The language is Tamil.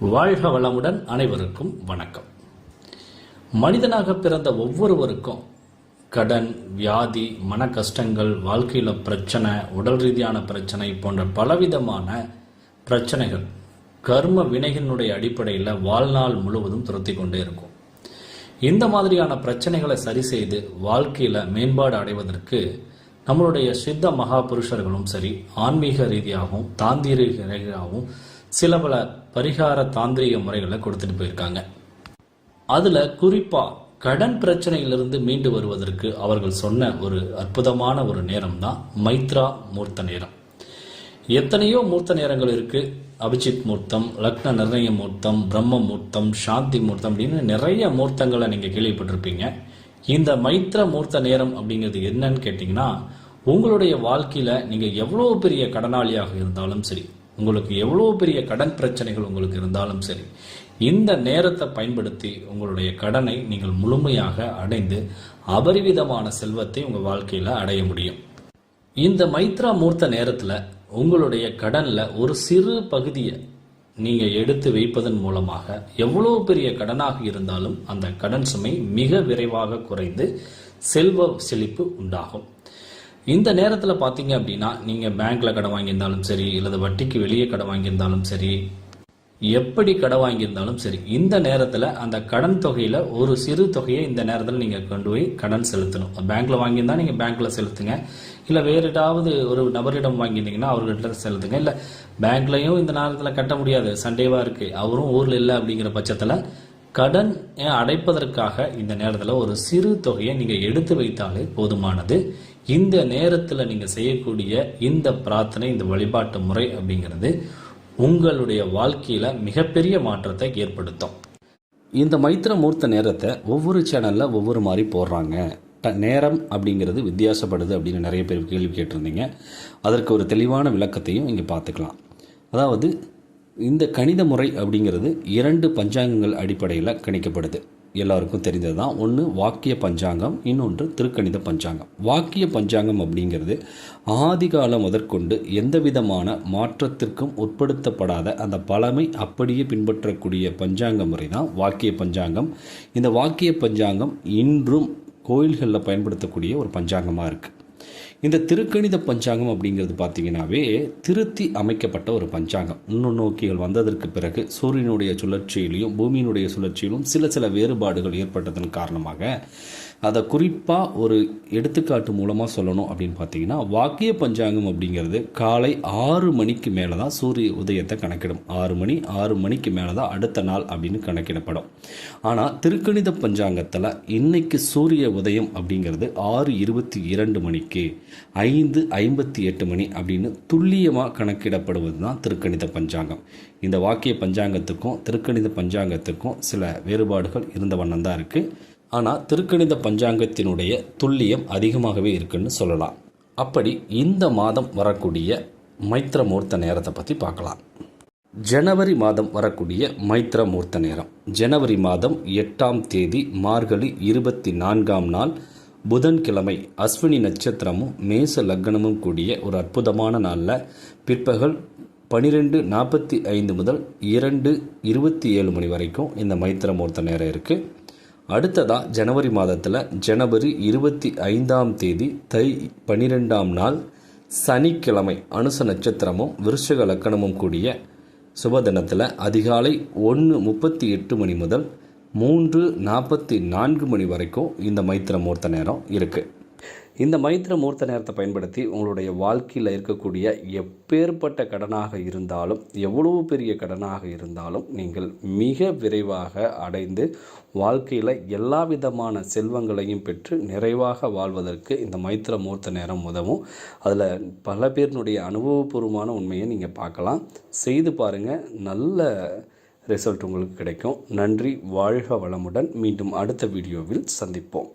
வாழ்க வளமுடன் அனைவருக்கும் வணக்கம். மனிதனாக பிறந்த ஒவ்வொருவருக்கும் கடன் வியாதி மன கஷ்டங்கள் வாழ்க்கையில் பிரச்சனை உடல் ரீதியான பிரச்சனை போன்ற பலவிதமான பிரச்சனைகள் கர்ம வினைகளினுடைய அடிப்படையில் வாழ்நாள் முழுவதும் துரத்தி கொண்டே இருக்கும். இந்த மாதிரியான பிரச்சனைகளை சரி செய்து வாழ்க்கையில் மேம்பாடு அடைவதற்கு நம்மளுடைய சித்த மகா புருஷர்களும் சரி ஆன்மீக ரீதியாகவும் தாந்திரீக ரீதியாகவும் சில பல பரிகார தாந்திரிக முறைகளை கொடுத்துட்டு போயிருக்காங்க. அதில் குறிப்பாக கடன் பிரச்சனையிலிருந்து மீண்டு வருவதற்கு அவர்கள் சொன்ன ஒரு அற்புதமான ஒரு நேரம் தான் மைத்ரா மூர்த்த நேரம். எத்தனையோ மூர்த்த நேரங்கள் இருக்கு. அபிஜித் மூர்த்தம் லக்ன நிர்ணய மூர்த்தம் பிரம்ம மூர்த்தம் சாந்தி மூர்த்தம் அப்படின்னு நிறைய மூர்த்தங்களை நீங்கள் கேள்விப்பட்டிருப்பீங்க. இந்த மைத்ர மூர்த்த நேரம் அப்படிங்கிறது என்னன்னு கேட்டிங்கன்னா உங்களுடைய வாழ்க்கையில் நீங்கள் எவ்வளோ பெரிய கடனாளியாக இருந்தாலும் சரி உங்களுக்கு எவ்வளோ பெரிய கடன் பிரச்சனைகள் உங்களுக்கு இருந்தாலும் சரி இந்த நேரத்தை பயன்படுத்தி உங்களுடைய கடனை நீங்கள் முழுமையாக அடைந்து அபரிவிதமான செல்வத்தை உங்கள் வாழ்க்கையில் அடைய முடியும். இந்த மைத்ரா மூர்த்த நேரத்தில் உங்களுடைய கடனில் ஒரு சிறு பகுதியை நீங்கள் எடுத்து வைப்பதன் மூலமாக எவ்வளோ பெரிய கடனாக இருந்தாலும் அந்த கடன் சுமை மிக விரைவாக குறைந்து செல்வ செழிப்பு உண்டாகும். இந்த நேரத்தில் பார்த்தீங்க அப்படின்னா நீங்கள் பேங்க்கில் கடன் வாங்கியிருந்தாலும் சரி இல்லது வட்டிக்கு வெளியே கடன் வாங்கியிருந்தாலும் சரி எப்படி கடன் வாங்கியிருந்தாலும் சரி இந்த நேரத்தில் அந்த கடன் தொகையில் ஒரு சிறு தொகையை இந்த நேரத்தில் நீங்கள் கொண்டு போய் கடன் செலுத்தணும். பேங்க்கில் வாங்கியிருந்தா நீங்கள் பேங்க்கில் செலுத்துங்க. இல்லை வேறு ஏதாவது ஒரு நபரிடம் வாங்கியிருந்தீங்கன்னா அவர்கிட்ட செலுத்துங்க. இல்லை பேங்க்லையும் இந்த நேரத்தில் கட்ட முடியாது. சண்டேவாக இருக்குது அவரும் ஊரில் இல்லை அப்படிங்கிற பட்சத்தில் கடன் அடைப்பதற்காக இந்த நேரத்தில் ஒரு சிறு தொகையை நீங்கள் எடுத்து வைத்தாலே போதுமானது. இந்த நேரத்தில் நீங்கள் செய்யக்கூடிய இந்த பிரார்த்தனை இந்த வழிபாட்டு முறை அப்படிங்கிறது உங்களுடைய வாழ்க்கையில் மிகப்பெரிய மாற்றத்தை ஏற்படுத்தும். இந்த மைத்திர மூர்த்த நேரத்தை ஒவ்வொரு சேனலில் ஒவ்வொரு மாதிரி போடுறாங்க. நேரம் அப்படிங்கிறது வித்தியாசப்படுது அப்படின்னு நிறைய பேர் கேள்வி கேட்டிருந்தீங்க. அதற்கு ஒரு தெளிவான விளக்கத்தையும் இங்கே பார்த்துக்கலாம். அதாவது இந்த கணித முறை அப்படிங்கிறது இரண்டு பஞ்சாங்கங்கள் அடிப்படையில் கணிக்கப்படுது. எல்லாருக்கும் தெரிந்தது தான் ஒன்று வாக்கிய பஞ்சாங்கம் இன்னொன்று திருக்கணித பஞ்சாங்கம். வாக்கிய பஞ்சாங்கம் அப்படிங்கிறது ஆதிகாலம் முதற்கொண்டு எந்த விதமான மாற்றத்திற்கும் உட்படுத்தப்படாத அந்த பழமை அப்படியே பின்பற்றக்கூடிய பஞ்சாங்க முறை தான் வாக்கிய பஞ்சாங்கம். இந்த வாக்கிய பஞ்சாங்கம் இன்றும் கோயில்களில் பயன்படுத்தக்கூடிய ஒரு பஞ்சாங்கமாக இருக்குது இந்த திருக்கணித பஞ்சாங்கம் அப்படிங்கிறது பார்த்தீங்கன்னாவே திருத்தி அமைக்கப்பட்ட ஒரு பஞ்சாங்கம். நுண்ணோக்கிகள் வந்ததற்கு பிறகு சூரியனுடைய சுழற்சியிலையும் பூமியினுடைய சுழற்சியிலும் சில சில வேறுபாடுகள் ஏற்பட்டதன் காரணமாக அதை குறிப்பாக ஒரு எடுத்துக்காட்டு மூலமாக சொல்லணும் அப்படின்னு பார்த்தீங்கன்னா வாக்கிய பஞ்சாங்கம் அப்படிங்கிறது காலை ஆறு மணிக்கு மேலே தான் சூரிய உதயத்தை கணக்கிடும். ஆறு மணி ஆறு மணிக்கு மேலே தான் அடுத்த நாள் அப்படின்னு கணக்கிடப்படும். ஆனால் திருக்கணித பஞ்சாங்கத்தில் இன்னைக்கு சூரிய உதயம் அப்படிங்கிறது ஆறு இருபத்தி இரண்டு மணிக்கு ஐந்து ஐம்பத்தி எட்டு மணி அப்படின்னு துல்லியமாக கணக்கிடப்படுவது தான் திருக்கணித பஞ்சாங்கம். இந்த வாக்கிய பஞ்சாங்கத்துக்கும் திருக்கணித பஞ்சாங்கத்துக்கும் சில வேறுபாடுகள் இருந்த வண்ணம் தான் இருக்குது ஆனால் திருக்கணித பஞ்சாங்கத்தினுடைய துல்லியம் அதிகமாகவே இருக்குன்னு சொல்லலாம். அப்படி இந்த மாதம் வரக்கூடிய மைத்திர மூர்த்த நேரத்தை பற்றி பார்க்கலாம். ஜனவரி மாதம் வரக்கூடிய மைத்திர மூர்த்த நேரம். ஜனவரி மாதம் எட்டாம் தேதி மார்கழி இருபத்தி நான்காம் நாள் புதன்கிழமை அஸ்வினி நட்சத்திரமும் மேச லக்னமும் கூடிய ஒரு அற்புதமான நாளில் பிற்பகல் பனிரெண்டு நாற்பத்தி ஐந்து முதல் இரண்டு இருபத்தி ஏழு மணி வரைக்கும் இந்த மைத்திர மூர்த்த நேரம் இருக்குது அடுத்ததாக ஜனவரி மாதத்தில் ஜனவரி இருபத்தி ஐந்தாம் தேதி தை பனிரெண்டாம் நாள் சனிக்கிழமை அனுச நட்சத்திரமும் விருஷக லக்கணமும் கூடிய சுப தினத்தில் அதிகாலை ஒன்று முப்பத்தி எட்டு மணி முதல் மூன்று நாற்பத்தி நான்கு மணி வரைக்கும் இந்த மைத்திர மூர்த்த நேரம் இருக்குது இந்த மைத்திர மூர்த்த நேரத்தை பயன்படுத்தி உங்களுடைய வாழ்க்கையில் இருக்கக்கூடிய எப்பேற்பட்ட கடனாக இருந்தாலும் எவ்வளவு பெரிய கடனாக இருந்தாலும் நீங்கள் மிக விரைவாக அடைந்து வாழ்க்கையில் எல்லா விதமான செல்வங்களையும் பெற்று நிறைவாக வாழ்வதற்கு இந்த மைத்திர மூர்த்த நேரம் உதவும். அதில் பல பேரினுடைய அனுபவபூர்வமான உண்மையை நீங்கள் பார்க்கலாம். செய்து பாருங்கள் நல்ல ரிசல்ட் உங்களுக்கு கிடைக்கும். நன்றி. வாழ்க வளமுடன். மீண்டும் அடுத்த வீடியோவில் சந்திப்போம்.